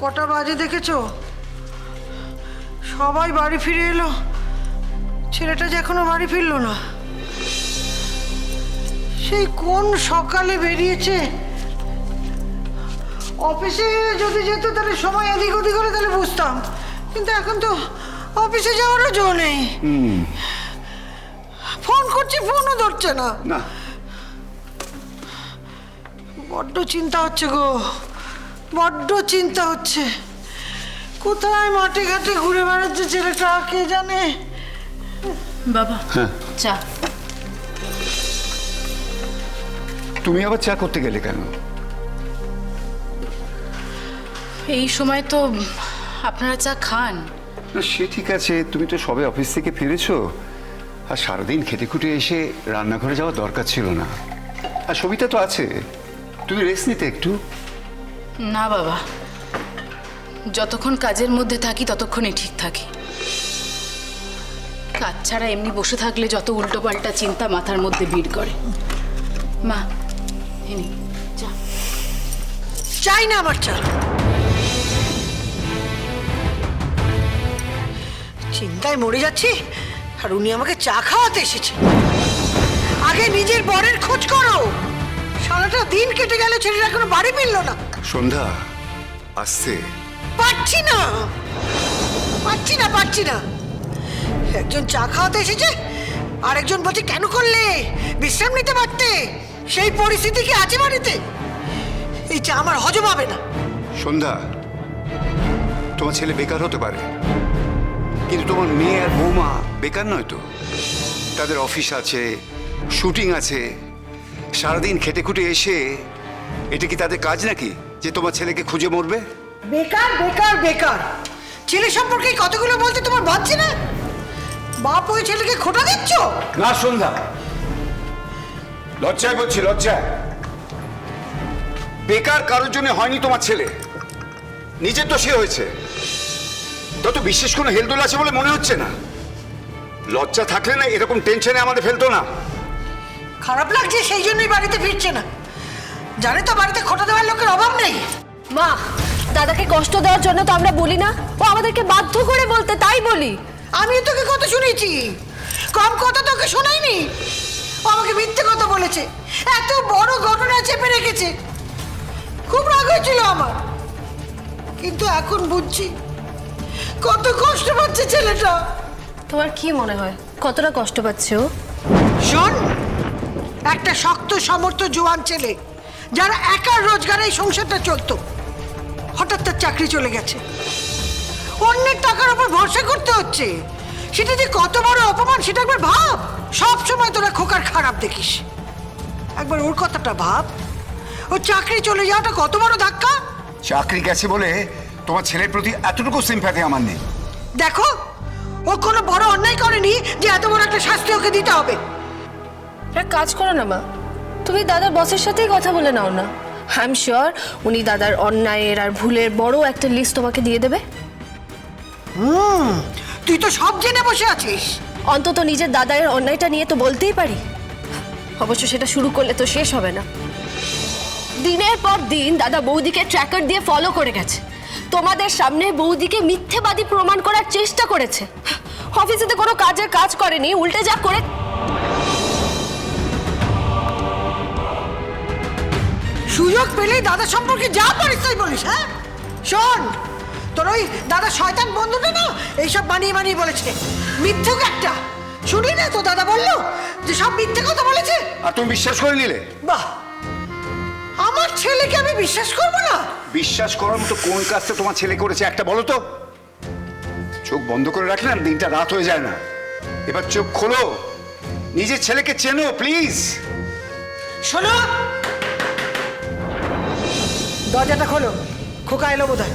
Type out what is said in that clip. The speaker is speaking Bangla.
কটা বাজে দেখেছ? সবাই বাড়ি ফিরে এলো। ছেলেটা যে এখনও বাড়ি ফিরলো না। সেই কোন সকালে বেরিয়েছে? অফিসে যদি যেত তাহলে সময় এদিক ওদিক করে তাহলে বুঝতাম। কিন্তু এখন তো অফিসে যাওয়ারও জো নেই। ফোন করছি ফোনও ধরছে না। না। বড্ড চিন্তা হচ্ছে গো। বড্ড চিন্তা হচ্ছে। কোথায় মাঠে ঘাটে ঘুরে বেড়াচ্ছে ছেলেটা কে জানে? বাবা চা। তুমি আবার চা করতে গেলে কেন? এই সময় তো আপনারা চা খান। না সে ঠিক আছে তুমি তো সবে অফিস থেকে ফিরেছো। আর সারাদিন খেতে খুঁটে এসে রান্নাঘরে যাওয়ার দরকার ছিল না। আর সবিতা তো আছে। তুমি রেস্ট নিতে একটু। না, বাবা। যতক্ষণ কাজের মধ্যে থাকি, ততক্ষণই ঠিক থাকি। কাজ ছাড়া এমনি বসে থাকলে যত উল্টোপাল্টা চিন্তা মাথার মধ্যে ভিড় করে। মা চা। চাই না আমার চা। চিন্তায় মরে যাচ্ছি, আর উনি আমাকে চা খাওয়াতে এসেছে আগে নিজের বরের খোঁজ করো। সারাটা দিন কেটে গেল ছেলেটা এখনও বাড়ি ফিরলো না। সন্ধ্যা আসছে। পারছি না। পারছি না পারছি না। একজন চা খাওয়াতে এসেছে আর একজন বলছে কেন করলে? বিশ্রাম নিতে পারতে? সেই পরিস্থিতি কি আছে বাড়িতে? এই চা আমার হজম হবে না। সন্ধ্যা তোমার ছেলে বেকার হতে পারে। কিন্তু তোমার মেয়ে আর বৌমা বেকার নয় তো? তাদের অফিস আছে শুটিং আছে সারাদিন খেটে খুঁটে এসে এটা কি তাদের কাজ নাকি? যে তোমার ছেলেকে খুঁজে মরবে? বেকার বেকার বেকার। ছেলে সম্পর্কে এই কতগুলো বলতে তোমার বাঁচছে না? বাপ ওই ছেলেকে খোটা দিচ্ছ? না সন্ধ্যা। লজ্জায় বলছি লজ্জায়। বেকার কারোর জন্য হয়নি তোমার ছেলে। নিজের তো সে হয়েছে। তত বিশেষ কোনো হেলদোল আছে বলে মনে হচ্ছে না। লজ্জা থাকলে না এরকম টেনশনে আমাদের ফেলতো না। খারাপ লাগছে সেই জন্যই বাড়িতে ফিরছে না। জানে তো বাড়িতে খোটা দেওয়ার লোকের অভাব নেই। মা দাদাকে কষ্ট দেওয়ার জন্য তো আমরা বলি না। ও আমাদেরকে বাধ্য করে বলতে তাই বলি। আমিও তোকে কথা শুনেছি। কম কথা তোকে শোনাইনি। ও আমাকে মিথ্যে কথা বলেছে। এত বড় ঘটনা চেপে রেখেছে। খুব রাগ হয়েছিল আমার। কিন্তু এখন বুঝছি কত কষ্ট পাচ্ছে ছেলেটা। তোমার কি মনে হয়? কতটা কষ্ট পাচ্ছে ও? শোন একটা শক্ত সমর্থ জোয়ান ছেলে যারা একার রোজগারে এই সংসারটা চলতো। হঠাৎ তার চাকরি চলে গেছে। অন্যের টাকার উপর ভরসা করতে হচ্ছে। সেটা যে কত বড় অপমান সেটা একবার ভাব। সব সময় তোরা খোকার খারাপ দেখিস। একবার ওর কথাটা ভাব। ও চাকরি চলে যাওয়াটা কত বড় ধাক্কা? চাকরি গেছে বলে তোমার ছেলের প্রতি এতটুকু সিম্প্যাথি আমার নেই। দেখো ও কোনো বড় অন্যায় করেনি যে এত বড় একটা শাস্তি ওকে দিতে হবে। একটা কাজ করো না মা। তুমি দাদার বসের সাথেই কথা বলে নাও না। আই এম শিওর উনি দাদার অন্যায়ের আর ভুলের বড় একটা লিস্ট তোমাকে দিয়ে দেবে। হুম তুই তো সব জেনে বসে আছিস। অন্তত নিজের দাদার অন্যায়টা নিয়ে তো বলতেই পারি। অবশ্য সেটা শুরু করলে তো শেষ হবে না। দিনের পর দিন দাদা বৌদিকে ট্র্যাকার দিয়ে ফলো করে গেছে। তোমাদের সামনে বৌদিকে মিথ্যেবাদী প্রমাণ করার চেষ্টা করেছে। অফিসেতে কোনো কাজের কাজ করেনি উল্টে যা করে সুযোগ পেলেই দাদা সম্পর্কে যা পারিস তাই বলিস হ্যাঁ? শোন তোর ওই দাদা শয়তান বন্ধুটা না এইসব বানিয়ে বানিয়ে বলেছে। মিথ্যুক একটা। শুনি না তো দাদা বলল? যে সব মিথ্যে কথা বলেছে? আর তুমি বিশ্বাস করে নিলে? বাহ! আমার ছেলেকে আমি বিশ্বাস করব না? বিশ্বাস করার মতো কোন কাজটা তোমার ছেলে করেছে একটা বলো তো? চোখ বন্ধ করে রাখলে দিনটা রাত হয়ে যায় না। এবার চোখ খোলো। নিজের ছেলেকে চেনো প্লিজ। শোনো দরজাটা খোলো। খোকা এলো বোধ হয়